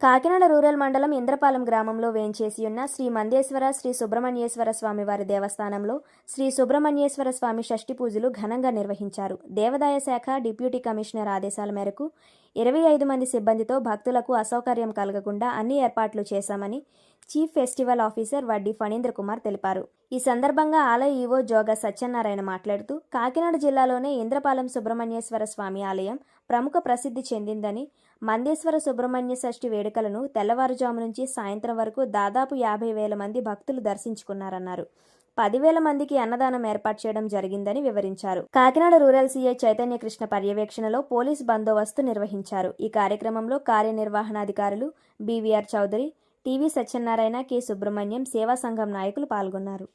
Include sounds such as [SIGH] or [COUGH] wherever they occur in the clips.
Kakinada rural మండలం ఇంద్రపాలెం గ్రామంలో వేంచేసి ఉన్న శ్రీ మందేశ్వర శ్రీ సుబ్రహ్మణ్యేశ్వర స్వామి వారి దేవస్థానంలో శ్రీ సుబ్రహ్మణ్యేశ్వర స్వామి షష్ఠి పూజలు ఘనంగా నిర్వహించారు. దేవాదాయ శాఖ డిప్యూటీ కమిషనర్ ఆదేశాల మేరకు ఇరవై ఐదు మంది సిబ్బందితో భక్తులకు అసౌకర్యం కలగకుండా అన్ని ఏర్పాట్లు చేశామని చీఫ్ ఫెస్టివల్ ఆఫీసర్ వడ్డీ ఫణీంద్ర కుమార్ తెలిపారు. ఈ సందర్భంగా ఆలయ ఈవో జోగ సత్యనారాయణ మాట్లాడుతూ కాకినాడ జిల్లాలోనే ఇంద్రపాలెం సుబ్రహ్మణ్యేశ్వర స్వామి ఆలయం ప్రముఖ ప్రసిద్ధి చెందిందని మందేశ్వర సుబ్రహ్మణ్య షష్ఠి వేడుకలను తెల్లవారుజాము నుంచి సాయంత్రం వరకు దాదాపు యాభై వేల మంది భక్తులు దర్శించుకున్నారన్నారు. పదివేల మందికి అన్నదానం ఏర్పాటు చేయడం జరిగిందని వివరించారు. కాకినాడ రూరల్ సీఐ చైతన్య కృష్ణ పర్యవేక్షణలో పోలీస్ బందోబస్తు నిర్వహించారు. ఈ కార్యక్రమంలో కార్యనిర్వహణాధికారులు BVR Chowdary TV Satyanarayana K Subrahmanyam సేవా సంఘం నాయకులు పాల్గొన్నారు.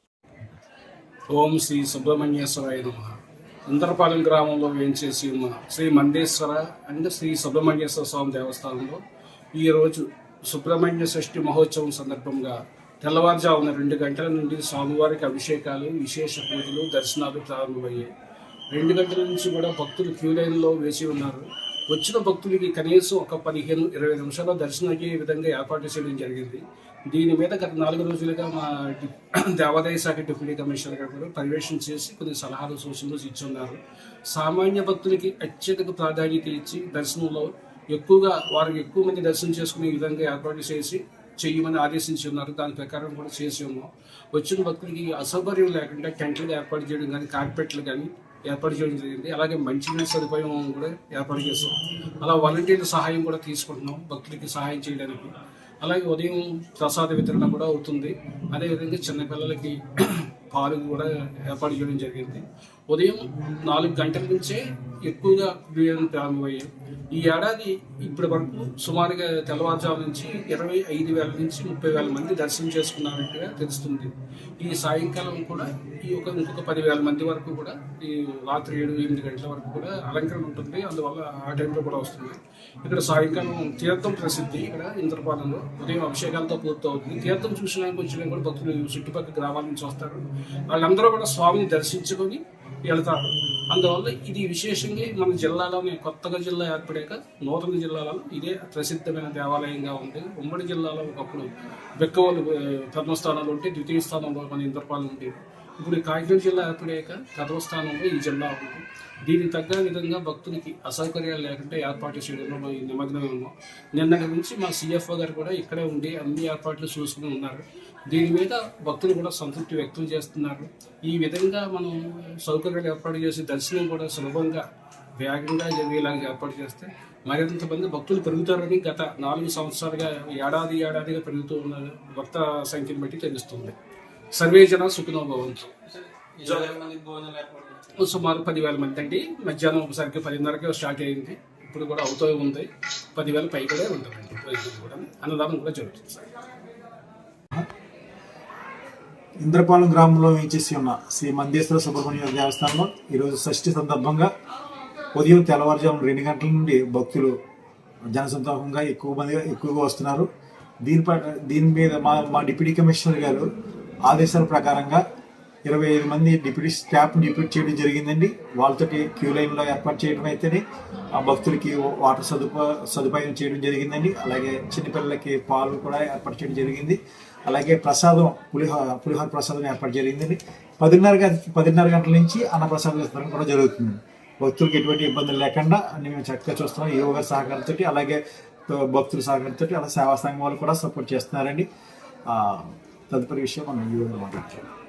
ఓం శ్రీ సుబ్రహ్మణ్యేశ్వరాయ నమః. ఇంద్రపాలెం గ్రామంలో వేయించేసి ఉన్న శ్రీ మందేశ్వర అండ్ శ్రీ సుబ్రహ్మణ్యేశ్వర స్వామి దేవస్థానంలో ఈరోజు సుబ్రహ్మణ్య షష్ఠి మహోత్సవం సందర్భంగా తెల్లవారుజామున రెండు గంటల నుండి స్వామివారికి అభిషేకాలు విశేష పూజలు దర్శనాలు ప్రారంభమయ్యాయి. రెండు గంటల నుంచి కూడా భక్తులు క్యూ లైన్లో వేసి ఉన్నారు. వచ్చిన భక్తులకి కనీసం ఒక పదిహేను ఇరవై నిమిషాల దర్శనం అయ్యే విధంగా ఏర్పాటు చేయడం జరిగింది. దీని మీద గత నాలుగు రోజులుగా మా [CLEARS THROAT] దేవాదాయ శాఖ డిప్యూటీ కమిషనర్ గారు కూడా పర్యవేక్షణ చేసి కొన్ని సలహాలు సూచనలు ఇచ్చున్నారు. సామాన్య భక్తులకి అత్యధిక ప్రాధాన్యత ఇచ్చి దర్శనంలో ఎక్కువగా వారికి ఎక్కువ మంది దర్శనం చేసుకునే విధంగా ఏర్పాటు చేసి చేయమని ఆదేశించి ఉన్నారు దాని ప్రకారం కూడా చేసి ఉన్నాం. వచ్చిన భక్తులకి అసౌకర్యం లేకుండా టెంట్లు ఏర్పాటు చేయడం కానీ కార్పెట్లు కానీ ఏర్పాటు చేయడం జరిగింది. అలాగే మంచినీళ్ళ సదుపాయం కూడా ఏర్పాటు చేస్తాం అలా వాలంటీర్ల సహాయం కూడా తీసుకుంటున్నాం. భక్తులకి సహాయం చేయడానికి. అలాగే ఉదయం ప్రసాద వితరణ కూడా అవుతుంది. అదేవిధంగా చిన్నపిల్లలకి [CLEARS THROAT] పాలు కూడా ఏర్పాటు చేయడం జరిగింది. ఉదయం నాలుగు గంటల నుంచే ఎక్కువగా బియ్యం ప్రారంభమయ్యాయి. ఈ ఏడాది ఇప్పటి వరకు సుమారుగా తెల్లవారుజాము నుంచి ఇరవై ఐదు వేల నుంచి ముప్పై వేల మంది దర్శనం చేసుకున్నారంటగా తెలుస్తుంది. ఈ సాయంకాలం కూడా ఈ ఒక ఇంకొక పదివేల మంది వరకు కూడా ఈ రాత్రి ఏడు ఎనిమిది గంటల వరకు కూడా అలంకరణ ఉంటుంది. అందువల్ల ఆ టైంలో కూడా వస్తుంది. ఇక్కడ సాయంకాలం తీర్థం ప్రసిద్ధి ఇక్కడ ఇంద్రపాలెంలో ఉదయం అభిషేకాలతో పూర్తవుతుంది. తీర్థం చూసడానికి వచ్చిన కూడా భక్తులు చుట్టుపక్కల గ్రామాల నుంచి వస్తారు. వాళ్ళందరూ కూడా స్వామిని దర్శించుకొని వెళ్తారు. అందువల్ల ఇది విశేషంగా మన జిల్లాలోనే కొత్తగా జిల్లా ఏర్పడాక నూతన జిల్లాలో ఇదే ప్రసిద్ధమైన దేవాలయంగా ఉంది. ఉమ్మడి జిల్లాలో ఒకప్పుడు బెక్కవాళ్ళు ఆ, ప్రథమ స్థానంలో ఉంటే ద్వితీయ స్థానంలో మన ఇంద్రపాలెం ఉండేది. ఇప్పుడు కాకినాడ జిల్లా ఏర్పడాక ప్రథమ స్థానంలో ఈ జిల్లా ఉంది. దీనికి తగ్గ విధంగా భక్తులకి అసౌకర్యాలు లేకుండా ఏర్పాట్లు చేయడంలో నిమగ్నమేమో. ఉన్నాం నిన్నటి నుంచి మా సిఎఫ్ఓ గారు కూడా ఇక్కడే ఉండి అన్ని ఏర్పాట్లు చూసుకుని ఉన్నారు. దీని మీద భక్తులు కూడా సంతృప్తి వ్యక్తం చేస్తున్నారు. ఈ విధంగా మనం సౌకర్యాలు ఏర్పాటు చేసి దర్శనం కూడా సులభంగా వేగంగా జరిగేలాగా ఏర్పాటు చేస్తే మరింత మంది భక్తులు పెరుగుతారని గత నాలుగు సంవత్సరాలుగా ఏడాది ఏడాదిగా పెరుగుతూ ఉన్న భక్త సంఖ్యను బట్టి తెలుస్తుంది. సర్వే జన సుఖినో భవంతు. సుమారు పదివేల మంది అండి. మధ్యాహ్నం ఒకసారికి పదిన్నరకే స్టార్ట్ అయింది. ఇప్పుడు కూడా అవుతూ ఉంది. పదివేల పై కూడా ఉంటుందండి కూడా అన్నదానం కూడా జరుగుతుంది సార్. ఇంద్రపాలెం గ్రామంలో వేయించేసి ఉన్న శ్రీ మందేశ్వర సుబ్రహ్మణ్య దేవస్థానంలో ఈరోజు షష్ఠి సందర్భంగా ఉదయం తెల్లవారుజామున రెండు గంటల నుండి భక్తులు జనసంతోహంగా ఎక్కువ మంది ఎక్కువగా వస్తున్నారు. దీని ప- దీని మీద మా మా డిప్యూటీ కమిషనర్ గారు ఆదేశాల ప్రకారంగా ఇరవై ఐదు మంది డిప్యూటీ స్టాఫ్ డిప్యూట్ చేయడం జరిగిందండి. వాళ్ళతోటి క్యూ లైన్లో ఏర్పాటు చేయడం అయితేనే ఆ భక్తులకి వాటర్ సదుపా సదుపాయం చేయడం జరిగిందండి. అలాగే చిన్నపిల్లలకి పాలు కూడా ఏర్పాటు చేయడం జరిగింది. అలాగే ప్రసాదం పులిహోర పులిహోర ప్రసాదం ఏర్పాటు జరిగిందండి. పదిన్నర పదిన్నర గంటల నుంచి అన్నప్రసాదం విస్తరణ కూడా జరుగుతుంది. భక్తులకు ఎటువంటి ఇబ్బందులు లేకుండా అన్ని మేము చక్కగా చూస్తున్నాం. యోగ సహకారంతో అలాగే భక్తుల సహకారంతో అలా సేవా సంఘం వాళ్ళు కూడా సపోర్ట్ చేస్తున్నారండి. తదుపరి విషయం మనం యోగా మాట్లాడుతున్నాం